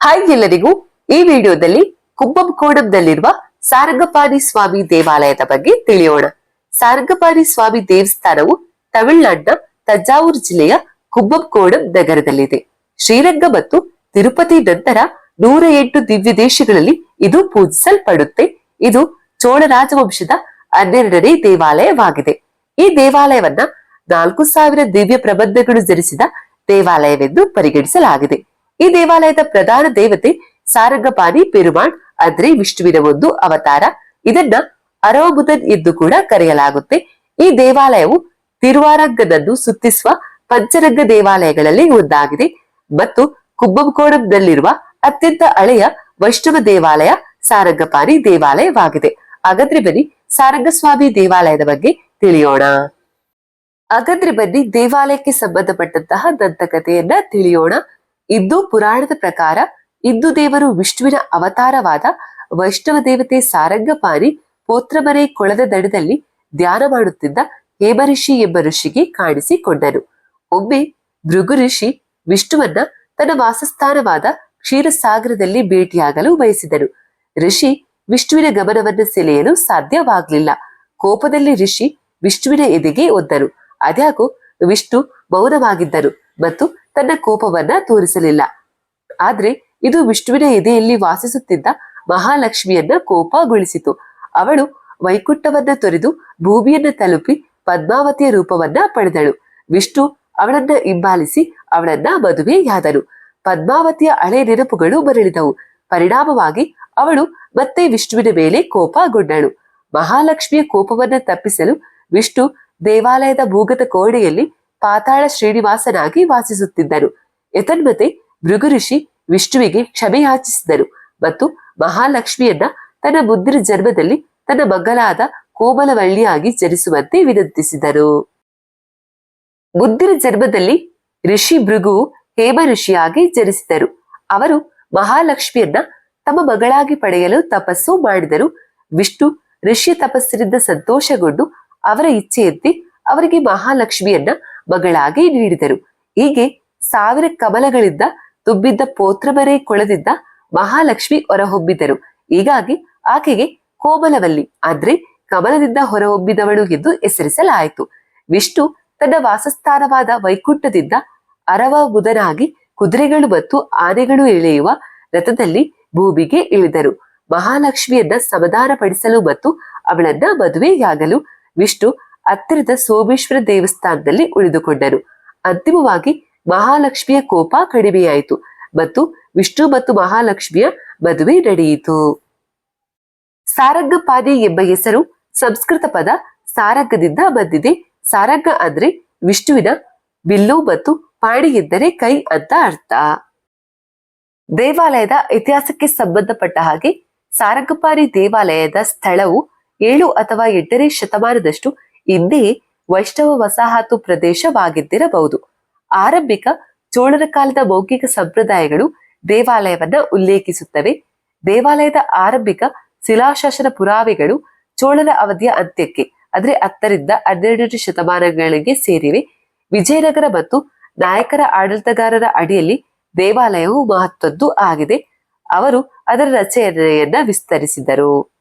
Hi ಎಲ್ಲರಿಗೂ. ಈ ವಿಡಿಯೋದಲ್ಲಿ ಕುಬ್ಬಂಕೋಣಂನಲ್ಲಿರುವ ಸಾರಂಗಪಾಣಿ ಸ್ವಾಮಿ ದೇವಾಲಯದ ಬಗ್ಗೆ ತಿಳಿಯೋಣ. ಸಾರಂಗಪಾಣಿ ಸ್ವಾಮಿ ದೇವಸ್ಥಾನವು ತಮಿಳುನಾಡಿನ ತಂಜಾವೂರ್ ಜಿಲ್ಲೆಯ ಕುಬ್ಬಂಕೋಣಂ ನಗರದಲ್ಲಿದೆ. ಶ್ರೀರಂಗ ಮತ್ತು ತಿರುಪತಿ ನಂತರ ನೂರ ಎಂಟು ದಿವ್ಯ ದೇಶಗಳಲ್ಲಿ ಇದು ಪೂಜಿಸಲ್ಪಡುತ್ತೆ. ಇದು ಚೋಳ ರಾಜವಂಶದ ಹನ್ನೆರಡನೇ ದೇವಾಲಯವಾಗಿದೆ. ಈ ದೇವಾಲಯವನ್ನ ನಾಲ್ಕು ಸಾವಿರ ದಿವ್ಯ ಪ್ರಬಂಧಗಳು ಜರಿಸಿದ ದೇವಾಲಯವೆಂದು ಪರಿಗಣಿಸಲಾಗಿದೆ. ಈ ದೇವಾಲಯದ ಪ್ರಧಾನ ದೇವತೆ ಸಾರಂಗಪಾನಿ ಪೆರುಮಾಳ್ ಅಂದ್ರೆ ವಿಷ್ಣುವಿನ ಒಂದು ಅವತಾರ. ಇದನ್ನ ಅರವಬುದನ್ ಎಂದು ಕೂಡ ಕರೆಯಲಾಗುತ್ತೆ. ಈ ದೇವಾಲಯವು ತಿರುವಾರಂಗನನ್ನು ಸುತ್ತಿಸುವ ಪಂಚರಂಗ ದೇವಾಲಯಗಳಲ್ಲಿ ಒಂದಾಗಿದೆ. ಮತ್ತು ಕುಂಭಕೋಣಂನಲ್ಲಿರುವ ಅತ್ಯಂತ ಹಳೆಯ ವೈಷ್ಣವ ದೇವಾಲಯ ಸಾರಂಗಪಾನಿ ದೇವಾಲಯವಾಗಿದೆ. ಹಾಗಾದ್ರೆ ಬನ್ನಿ ಸಾರಂಗಸ್ವಾಮಿ ದೇವಾಲಯದ ಬಗ್ಗೆ ತಿಳಿಯೋಣ. ಹಾಗಾದ್ರೆ ಬನ್ನಿ ದೇವಾಲಯಕ್ಕೆ ಸಂಬಂಧಪಟ್ಟಂತಹ ದಂತಕಥೆಯನ್ನ ತಿಳಿಯೋಣ. ಇಂದು ಪುರಾಣದ ಪ್ರಕಾರ ಇದ್ದು ದೇವರು ವಿಷ್ಣುವಿನ ಅವತಾರವಾದ ವೈಷ್ಣವ ದೇವತೆ ಸಾರಂಗಪಾನಿ ಪೋತ್ರಮನೆ ಕೊಳದ ದಡದಲ್ಲಿ ಧ್ಯಾನ ಮಾಡುತ್ತಿದ್ದ ಹೇಮಋಷಿ ಎಂಬ ಋಷಿಗೆ ಕಾಣಿಸಿಕೊಂಡನು. ಒಮ್ಮೆ ಭೃಗು ಋಷಿ ವಿಷ್ಣುವನ್ನ ತನ್ನ ವಾಸಸ್ಥಾನವಾದ ಕ್ಷೀರಸಾಗರದಲ್ಲಿ ಭೇಟಿಯಾಗಲು ಬಯಸಿದರು ಋಷಿ ವಿಷ್ಣುವಿನ ಗಮನವನ್ನು ಸೆಳೆಯಲು ಸಾಧ್ಯವಾಗಲಿಲ್ಲ. ಕೋಪದಲ್ಲಿ ಋಷಿ ವಿಷ್ಣುವಿನ ಎದೆಗೆ ಒದ್ದರು ಅದ್ಯಾಕೋ ವಿಷ್ಣು ಮೌನವಾಗಿದ್ದರು ಮತ್ತು ತನ್ನ ಕೋಪವನ್ನ ತೋರಿಸಲಿಲ್ಲ. ಆದ್ರೆ ಇದು ವಿಷ್ಣುವಿನ ಎದೆಯಲ್ಲಿ ವಾಸಿಸುತ್ತಿದ್ದ ಮಹಾಲಕ್ಷ್ಮಿಯನ್ನ ಕೋಪಗೊಳಿಸಿತು. ಅವಳು ವೈಕುಂಠವನ್ನ ತೊರೆದು ಭೂಮಿಯನ್ನ ತಲುಪಿ ಪದ್ಮಾವತಿಯ ರೂಪವನ್ನ ಪಡೆದಳು. ವಿಷ್ಣು ಅವಳನ್ನ ಹಿಂಬಾಲಿಸಿ ಅವಳನ್ನ ಮದುವೆಯಾದನು ಪದ್ಮಾವತಿಯ ಹಳೆ ನೆನಪುಗಳು ಮರಳಿದವು. ಪರಿಣಾಮವಾಗಿ ಅವಳು ಮತ್ತೆ ವಿಷ್ಣುವಿನ ಮೇಲೆ ಕೋಪಗೊಂಡಳು. ಮಹಾಲಕ್ಷ್ಮಿಯ ಕೋಪವನ್ನ ತಪ್ಪಿಸಲು ವಿಷ್ಣು ದೇವಾಲಯದ ಭೂಗತ ಕೋಣೆಯಲ್ಲಿ ಪಾತಾಳ ಶ್ರೀನಿವಾಸನಾಗಿ ವಾಸಿಸುತ್ತಿದ್ದನು ಎತನ್ಮತೆ ಭೃಗು ಋಷಿ ವಿಷ್ಣುವಿಗೆ ಕ್ಷಮೆಯಾಚಿಸಿದನು ಮತ್ತು ಮಹಾಲಕ್ಷ್ಮಿಯನ್ನ ತನ್ನ ಮುಂದಿನ ಜನ್ಮದಲ್ಲಿ ತನ್ನ ಮಗಳಾದ ಕೋಮಲವಳ್ಳಿಯಾಗಿ ಜನಿಸುವಂತೆ ವಿನಂತಿಸಿದರು. ಮುಂದಿನ ಜನ್ಮದಲ್ಲಿ ಋಷಿ ಭೃಗು ಹೇಮ ಋಷಿಯಾಗಿ ಜನಿಸಿದರು. ಅವರು ಮಹಾಲಕ್ಷ್ಮಿಯನ್ನ ತಮ್ಮ ಮಗಳಾಗಿ ಪಡೆಯಲು ತಪಸ್ಸು ಮಾಡಿದರು. ವಿಷ್ಣು ಋಷಿ ತಪಸ್ಸಿನಿಂದ ಸಂತೋಷಗೊಂಡು ಅವರ ಇಚ್ಛೆಯಂತೆ ಅವರಿಗೆ ಮಹಾಲಕ್ಷ್ಮಿಯನ್ನ ಮಗಳಾಗಿ ನೀಡಿದರು. ಹೀಗೆ ಸಾವಿರ ಕಮಲಗಳಿಂದ ತುಂಬಿದ್ದ ಪೋತ್ರಬರೆ ಕೊಳದಿದ್ದ ಮಹಾಲಕ್ಷ್ಮಿ ಹೊರಹೊಮ್ಮಿದರು. ಹೀಗಾಗಿ ಆಕೆಗೆ ಕೋಮಲವಲ್ಲಿ, ಅಂದ್ರೆ ಕಮಲದಿಂದ ಹೊರಹೊಮ್ಮಿದವಳು ಎಂದು ಹೆಸರಿಸಲಾಯಿತು. ವಿಷ್ಣು ತನ್ನ ವಾಸಸ್ಥಾನವಾದ ವೈಕುಂಠದಿಂದ ಅರವ ಬುಧನಾಗಿ ಕುದುರೆಗಳು ಮತ್ತು ಆನೆಗಳು ಎಳೆಯುವ ರಥದಲ್ಲಿ ಭೂಮಿಗೆ ಇಳಿದರು. ಮಹಾಲಕ್ಷ್ಮಿಯನ್ನ ಸಮಾಧಾನಪಡಿಸಲು ಮತ್ತು ಅವಳನ್ನ ಮದುವೆಯಾಗಲು ವಿಷ್ಣು ಹತ್ತಿರದ ಸೋಮೇಶ್ವರ ದೇವಸ್ಥಾನದಲ್ಲಿ ಉಳಿದುಕೊಂಡರು. ಅಂತಿಮವಾಗಿ ಮಹಾಲಕ್ಷ್ಮಿಯ ಕೋಪ ಕಡಿಮೆಯಾಯಿತು ಮತ್ತು ವಿಷ್ಣು ಮತ್ತು ಮಹಾಲಕ್ಷ್ಮಿಯ ಮದುವೆ ನಡೆಯಿತು. ಸಾರಂಗಪಾನಿ ಎಂಬ ಹೆಸರು ಸಂಸ್ಕೃತ ಪದ ಸಾರಂಗದಿಂದ ಬಂದಿದೆ. ಸಾರಂಗ ಅಂದ್ರೆ ವಿಷ್ಣುವಿನ ಬಿಲ್ಲು ಮತ್ತು ಪಾಣಿ ಎಂದರೆ ಕೈ ಅಂತ ಅರ್ಥ. ದೇವಾಲಯದ ಇತಿಹಾಸಕ್ಕೆ ಸಂಬಂಧಪಟ್ಟ ಹಾಗೆ ಸಾರಂಗಪಾರಿ ದೇವಾಲಯದ ಸ್ಥಳವು ಏಳು ಅಥವಾ ಎಂಟನೇ ಶತಮಾನದಷ್ಟು ಹಿಂದೆಯೇ ವೈಷ್ಣವ ವಸಾಹತು ಪ್ರದೇಶವಾಗಿದ್ದಿರಬಹುದು. ಆರಂಭಿಕ ಚೋಳರ ಕಾಲದ ಮೌಖಿಕ ಸಂಪ್ರದಾಯಗಳು ದೇವಾಲಯವನ್ನ ಉಲ್ಲೇಖಿಸುತ್ತವೆ. ದೇವಾಲಯದ ಆರಂಭಿಕ ಶಿಲಾಶಾಸನ ಪುರಾವೆಗಳು ಚೋಳರ ಅವಧಿಯ ಅಂತ್ಯಕ್ಕೆ, ಅಂದ್ರೆ ಹತ್ತರಿಂದ ಹನ್ನೆರಡನೇ ಶತಮಾನಗಳಿಗೆ ಸೇರಿವೆ. ವಿಜಯನಗರ ಮತ್ತು ನಾಯಕರ ಆಡಳಿತಗಾರರ ಅಡಿಯಲ್ಲಿ ದೇವಾಲಯವು ಮಹತ್ವದ್ದು ಆಗಿದೆ. ಅವರು ಅದರ ರಚನೆಯನ್ನ ವಿಸ್ತರಿಸಿದರು.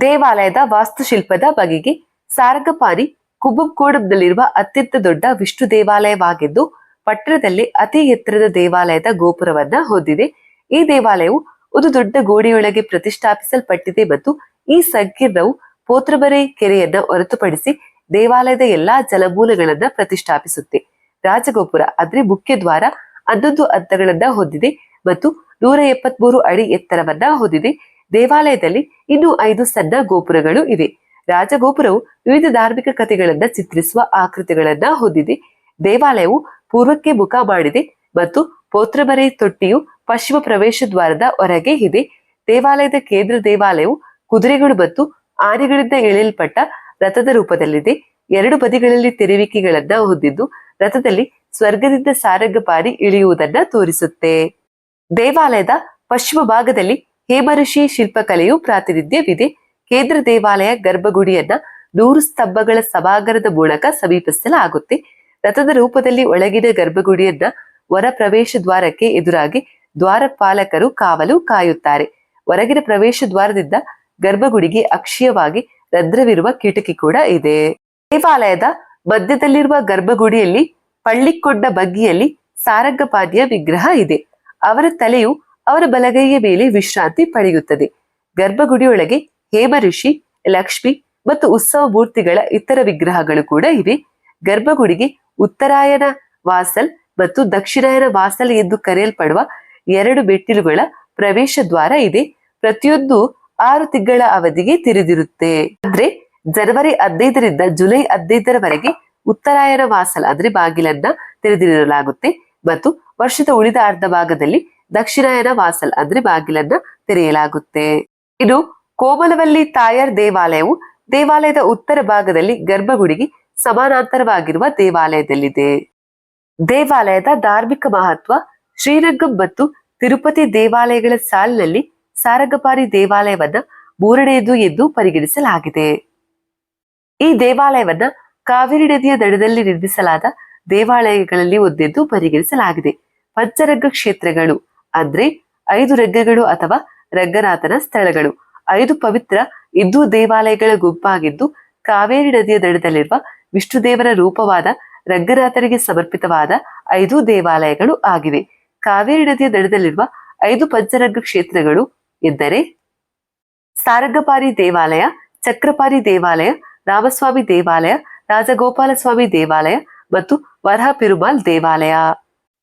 ದೇವಾಲಯದ ವಾಸ್ತುಶಿಲ್ಪದ ಬಗೆಗೆ ಸಾರಂಗಪಾಣಿ ಕುಬುಕೋಡದಲ್ಲಿರುವ ಅತ್ಯಂತ ದೊಡ್ಡ ವಿಷ್ಣು ದೇವಾಲಯವಾಗಿದ್ದು, ಪಟ್ಟಣದಲ್ಲಿ ಅತಿ ಎತ್ತರದ ದೇವಾಲಯದ ಗೋಪುರವನ್ನ ಹೊಂದಿದೆ. ಈ ದೇವಾಲಯವು ಒಂದು ದೊಡ್ಡ ಗೋಡೆಯೊಳಗೆ ಪ್ರತಿಷ್ಠಾಪಿಸಲ್ಪಟ್ಟಿದೆ ಮತ್ತು ಈ ಸಂಕೀರ್ಣವು ಪೋತ್ರಬರೆ ಕೆರೆಯನ್ನ ಹೊರತುಪಡಿಸಿ ದೇವಾಲಯದ ಎಲ್ಲಾ ಜಲಮೂಲಗಳನ್ನ ಪ್ರತಿಷ್ಠಾಪಿಸುತ್ತೆ. ರಾಜಗೋಪುರ ಅಂದ್ರೆ ಮುಖ್ಯ ದ್ವಾರ, ಹನ್ನೊಂದು ಹಂತಗಳನ್ನ ಹೊಂದಿದೆ ಮತ್ತು ನೂರ ಎಪ್ಪತ್ಮೂರು ಅಡಿ ಎತ್ತರವನ್ನ ಹೊಂದಿದೆ. ದೇವಾಲಯದಲ್ಲಿ ಇನ್ನೂ ಐದು ಸಣ್ಣ ಗೋಪುರಗಳು ಇವೆ. ರಾಜಗೋಪುರವು ವಿವಿಧ ಧಾರ್ಮಿಕ ಕಥೆಗಳನ್ನ ಚಿತ್ರಿಸುವ ಆಕೃತಿಗಳನ್ನ ಹೊಂದಿದೆ. ದೇವಾಲಯವು ಪೂರ್ವಕ್ಕೆ ಮುಖ ಮಾಡಿದೆ ಮತ್ತು ಪೋತ್ರಮರೆ ತೊಟ್ಟಿಯು ಪಶ್ಚಿಮ ಪ್ರವೇಶ ದ್ವಾರದ ಹೊರಗೆ ಇದೆ. ದೇವಾಲಯದ ಕೇಂದ್ರ ದೇವಾಲಯವು ಕುದುರೆಗಳು ಮತ್ತು ಆನೆಗಳಿಂದ ಎಳೆಯಲ್ಪಟ್ಟ ರಥದ ರೂಪದಲ್ಲಿದೆ. ಎರಡು ಬದಿಗಳಲ್ಲಿ ತೆರೆವಿಕೆಗಳನ್ನ ಹೊಂದಿದ್ದು ರಥದಲ್ಲಿ ಸ್ವರ್ಗದಿಂದ ಸಾರಂಗಪಾಣಿ ಇಳಿಯುವುದನ್ನ ತೋರಿಸುತ್ತೆ. ದೇವಾಲಯದ ಪಶ್ಚಿಮ ಭಾಗದಲ್ಲಿ ಹೇಮಋಷಿ ಶಿಲ್ಪಕಲೆಯು ಪ್ರಾತಿನಿಧ್ಯವಿದೆ. ಕೇಂದ್ರ ದೇವಾಲಯ ಗರ್ಭಗುಡಿಯನ್ನ ನೂರು ಸ್ತಂಭಗಳ ಸಭಾಗರದ ಮೂಲಕ ಸಮೀಪಿಸಲಾಗುತ್ತೆ. ರಥದ ರೂಪದಲ್ಲಿ ಒಳಗಿನ ಗರ್ಭಗುಡಿಯನ್ನ ಹೊರ ಪ್ರವೇಶ ದ್ವಾರಕ್ಕೆ ಎದುರಾಗಿ ದ್ವಾರಪಾಲಕರು ಕಾವಲು ಕಾಯುತ್ತಾರೆ. ಹೊರಗಿನ ಪ್ರವೇಶ ದ್ವಾರದಿಂದ ಗರ್ಭಗುಡಿಗೆ ಅಕ್ಷೀಯವಾಗಿ ರಂಧ್ರವಿರುವ ಕಿಟಕಿ ಕೂಡ ಇದೆ. ದೇವಾಲಯದ ಮಧ್ಯದಲ್ಲಿರುವ ಗರ್ಭಗುಡಿಯಲ್ಲಿ ಪಳ್ಳಿಕೊಂಡ ಬಗ್ಗಿಯಲ್ಲಿ ಸಾರಂಗಪಾದಿಯ ವಿಗ್ರಹ ಇದೆ. ಅವರ ತಲೆಯು ಅವರ ಬಲಗೈಯ ಮೇಲೆ ವಿಶ್ರಾಂತಿ ಪಡೆಯುತ್ತದೆ. ಗರ್ಭಗುಡಿಯೊಳಗೆ ಹೇಮ ಋಷಿ ಲಕ್ಷ್ಮಿ ಮತ್ತು ಉತ್ಸವ ಮೂರ್ತಿಗಳ ಇತರ ವಿಗ್ರಹಗಳು ಕೂಡ ಇವೆ. ಗರ್ಭಗುಡಿಗೆ ಉತ್ತರಾಯಣ ವಾಸಲ್ ಮತ್ತು ದಕ್ಷಿಣಾಯನ ವಾಸಲ್ ಎಂದು ಕರೆಯಲ್ಪಡುವ ಎರಡು ಮೆಟ್ಟಿಲುಗಳ ಪ್ರವೇಶ ದ್ವಾರ ಇದೆ. ಪ್ರತಿಯೊಂದು ಆರು ತಿಂಗಳ ಅವಧಿಗೆ ತೆರೆದಿರುತ್ತೆ. ಅಂದ್ರೆ ಜನವರಿ ಹದಿನೈದರಿಂದ ಜುಲೈ ಹದಿನೈದರವರೆಗೆ ಉತ್ತರಾಯಣ ವಾಸಲ್ ಅಂದ್ರೆ ಬಾಗಿಲನ್ನ ತೆರೆದಿರಲಾಗುತ್ತೆ ಮತ್ತು ವರ್ಷದ ಉಳಿದ ಅರ್ಧ ಭಾಗದಲ್ಲಿ ದಕ್ಷಿಣಾಯನ ವಾಸಲ್ ಅಂದ್ರೆ ಬಾಗಿಲನ್ನ ತೆರೆಯಲಾಗುತ್ತೆ. ಇನ್ನು ಕೋಮಲವಲ್ಲಿ ತಾಯರ್ ದೇವಾಲಯವು ದೇವಾಲಯದ ಉತ್ತರ ಭಾಗದಲ್ಲಿ ಗರ್ಭಗುಡಿಗೆ ಸಮಾನಾಂತರವಾಗಿರುವ ದೇವಾಲಯದಲ್ಲಿದೆ. ದೇವಾಲಯದ ಧಾರ್ಮಿಕ ಮಹತ್ವ ಶ್ರೀರಂಗಂ ಮತ್ತು ತಿರುಪತಿ ದೇವಾಲಯಗಳ ಸಾಲಿನಲ್ಲಿ ಸಾರಗಪಾರಿ ದೇವಾಲಯವನ್ನ ಮೂರನೆಯದು ಎಂದು ಪರಿಗಣಿಸಲಾಗಿದೆ. ಈ ದೇವಾಲಯವನ್ನ ಕಾವೇರಿ ನದಿಯ ದಡದಲ್ಲಿ ನಿರ್ಮಿಸಲಾದ ದೇವಾಲಯಗಳಲ್ಲಿ ಒಂದೆಂದು ಪರಿಗಣಿಸಲಾಗಿದೆ. ಪಂಚರಂಗ ಕ್ಷೇತ್ರಗಳು ಅಂದ್ರೆ ಐದು ರಂಗಗಳು ಅಥವಾ ರಂಗನಾಥನ ಸ್ಥಳಗಳು. ಐದು ಪವಿತ್ರ ಇದ್ದು ದೇವಾಲಯಗಳ ಗುಂಪಾಗಿದ್ದು, ಕಾವೇರಿ ನದಿಯ ದಡದಲ್ಲಿರುವ ವಿಷ್ಣು ದೇವರ ರೂಪವಾದ ರಂಗರಾತರಿಗೆ ಸಮರ್ಪಿತವಾದ ಐದು ದೇವಾಲಯಗಳು ಆಗಿವೆ. ಕಾವೇರಿ ನದಿಯ ದಡದಲ್ಲಿರುವ ಐದು ಪಂಚರಂಗ ಕ್ಷೇತ್ರಗಳು ಎಂದರೆ, ಸಾರಂಗಪಾರಿ ದೇವಾಲಯ, ಚಕ್ರಪಾರಿ ದೇವಾಲಯ, ರಾಮಸ್ವಾಮಿ ದೇವಾಲಯ, ರಾಜಗೋಪಾಲಸ್ವಾಮಿ ದೇವಾಲಯ ಮತ್ತು ವರಹ ಪಿರುಮಾಲ್ ದೇವಾಲಯ.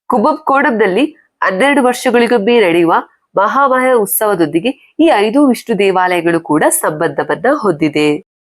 ಕುಂಭಕೋಣಂನಲ್ಲಿ ಹನ್ನೆರಡು ವರ್ಷಗಳಿಗೊಮ್ಮೆ ನಡೆಯುವ ಮಹಾಮಹ ಉತ್ಸವದೊಂದಿಗೆ ಈ ಐದು ವಿಷ್ಣು ದೇವಾಲಯಗಳು ಕೂಡ ಸಂಬಂಧವನ್ನ ಹೊಂದಿದೆ.